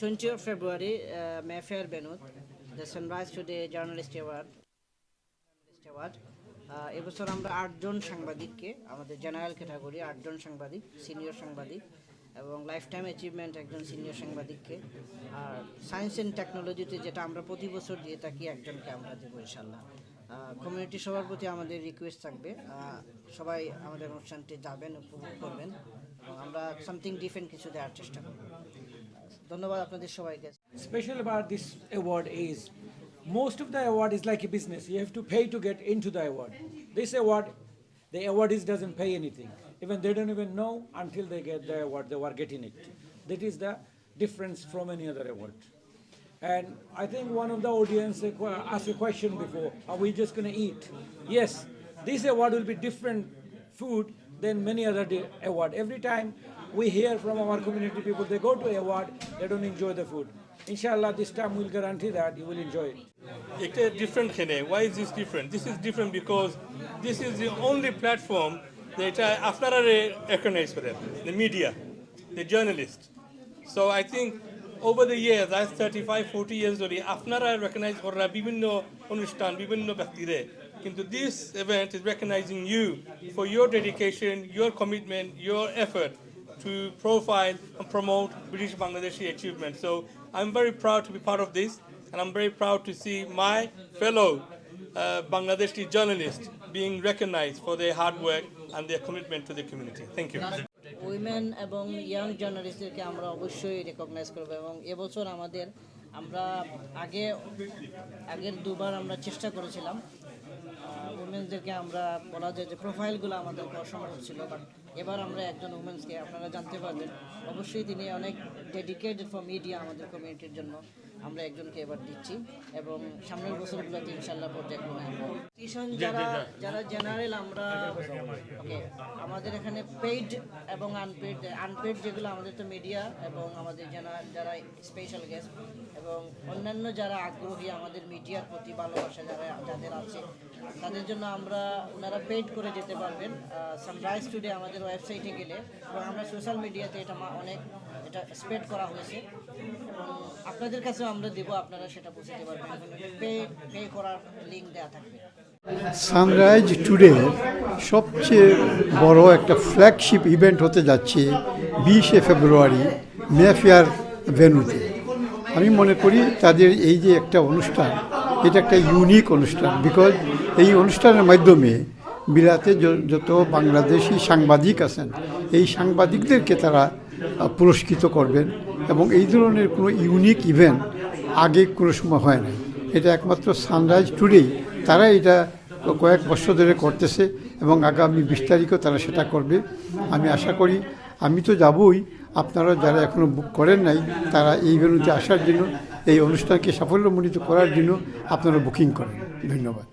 20th of February, uh, Mayfair Benut, the Sunrise Today Journalist Award. Journalist Award. Uh, এবছর আমরা আটজন সাংবাদিককে আমাদের জেনারেল ক্যাটাগরি আটজন সাংবাদিক সিনিয়র সাংবাদিক এবং লাইফ টাইম অ্যাচিভমেন্ট একজন সিনিয়র সাংবাদিককে আর সায়েন্স অ্যান্ড টেকনোলজিতে যেটা আমরা প্রতি বছর দিয়ে থাকি একজনকে আমরা দেবো ইনশাল্লাহ কমিউনিটি সবার প্রতি আমাদের রিকোয়েস্ট থাকবে সবাই আমাদের অনুষ্ঠানটি যাবেন উপভোগ করবেন এবং আমরা সামথিং ডিফারেন্ট কিছু দেওয়ার চেষ্টা করব ধন্যবাদ আপনাদের সবাইকে special about this award is most of the award is like a business. You have to pay to get into the award. This award, the awardee doesn't pay anything. Even they don't even know until they get the award they were getting it. That is the difference from any other award. And I think one of the audience uh, que- asked a question before: Are we just going to eat? Yes, this award will be different food than many other day award. Every time we hear from our community people, they go to award, they don't enjoy the food. Inshallah, this time we'll guarantee that you will enjoy it. একটা different খেনে why is this different this is different because this is the only platform যেটা আপনারা recognise করেন the media the journalist so I think over the years আজ thirty five forty years ধরে আপনারা recognise করা বিভিন্ন অনুষ্ঠান বিভিন্ন ব্যক্তিরে কিন্তু this event is recognising you for your dedication your commitment your effort To profile and promote British Bangladeshi achievements. So I'm very proud to be part of this, and I'm very proud to see my fellow uh, Bangladeshi journalists being recognized for their hard work and their commitment to the community. Thank you. Women এবং young জার্নালিস্টদেরকে আমরা অবশ্যই recognise করব এবং এবছর আমাদের আমরা আগে আগের দুবার আমরা চেষ্টা করেছিলাম উমেন্সদেরকে আমরা বলা যায় যে প্রোফাইলগুলো আমাদের অসম্ভব ছিল বাট এবার আমরা একজন উমেন্সকে আপনারা জানতে পারবেন অবশ্যই তিনি অনেক ডেডিকেটেড ফর মিডিয়া আমাদের কমিউনিটির জন্য। আমরা একজনকে এবার দিচ্ছি এবং সামনের বছরগুলোতে ইনশাল্লাহ পর্যায়ক্রমে টিউশন যারা যারা জেনারেল আমরা ওকে আমাদের এখানে পেইড এবং আনপেইড আনপেইড যেগুলো আমাদের তো মিডিয়া এবং আমাদের যারা যারা স্পেশাল গেস্ট এবং অন্যান্য যারা আগ্রহী আমাদের মিডিয়ার প্রতি ভালোবাসা যারা যাদের আছে তাদের জন্য আমরা ওনারা পেইড করে যেতে পারবেন। সানরাইজ টুডে আমাদের ওয়েবসাইটে গেলে এবং আমরা সোশ্যাল মিডিয়াতে এটা অনেক এটা স্প্রেড করা হয়েছে। এবং আপনাদের কাছেও আমরা দেবো, আপনারা সেটা বুঝতে পারবেন। পে পে করার লিঙ্ক দেওয়া থাকবে। সানরাইজ টুডে সবচেয়ে বড় একটা ফ্ল্যাগশিপ ইভেন্ট হতে যাচ্ছে বিশে ফেব্রুয়ারি মেফেয়ার ভেনুতে। আমি মনে করি তাদের এই যে একটা অনুষ্ঠান, এটা একটা ইউনিক অনুষ্ঠান বিকজ এই অনুষ্ঠানের মাধ্যমে বিলাতে য- যত বাংলাদেশি সাংবাদিক আছেন, এই সাংবাদিকদেরকে তারা পুরস্কৃত করবেন এবং এই ধরনের কোনো ইউনিক ইভেন্ট আগে কোনো সময় হয় না এটা একমাত্র সানরাইজ টুডেই তারা এটা কয়েক বছর ধরে করতেছে এবং আগামী বিশ তারিখও তারা সেটা করবে। আমি আশা করি, আমি তো যাবই, আপনারা যারা এখনও বুক করেন নাই, তারা এই ভেনুতে আসার জন্য, এই অনুষ্ঠানকে সাফল্যমণ্ডিত করার জন্য আপনারা বুকিং করেন। ধন্যবাদ।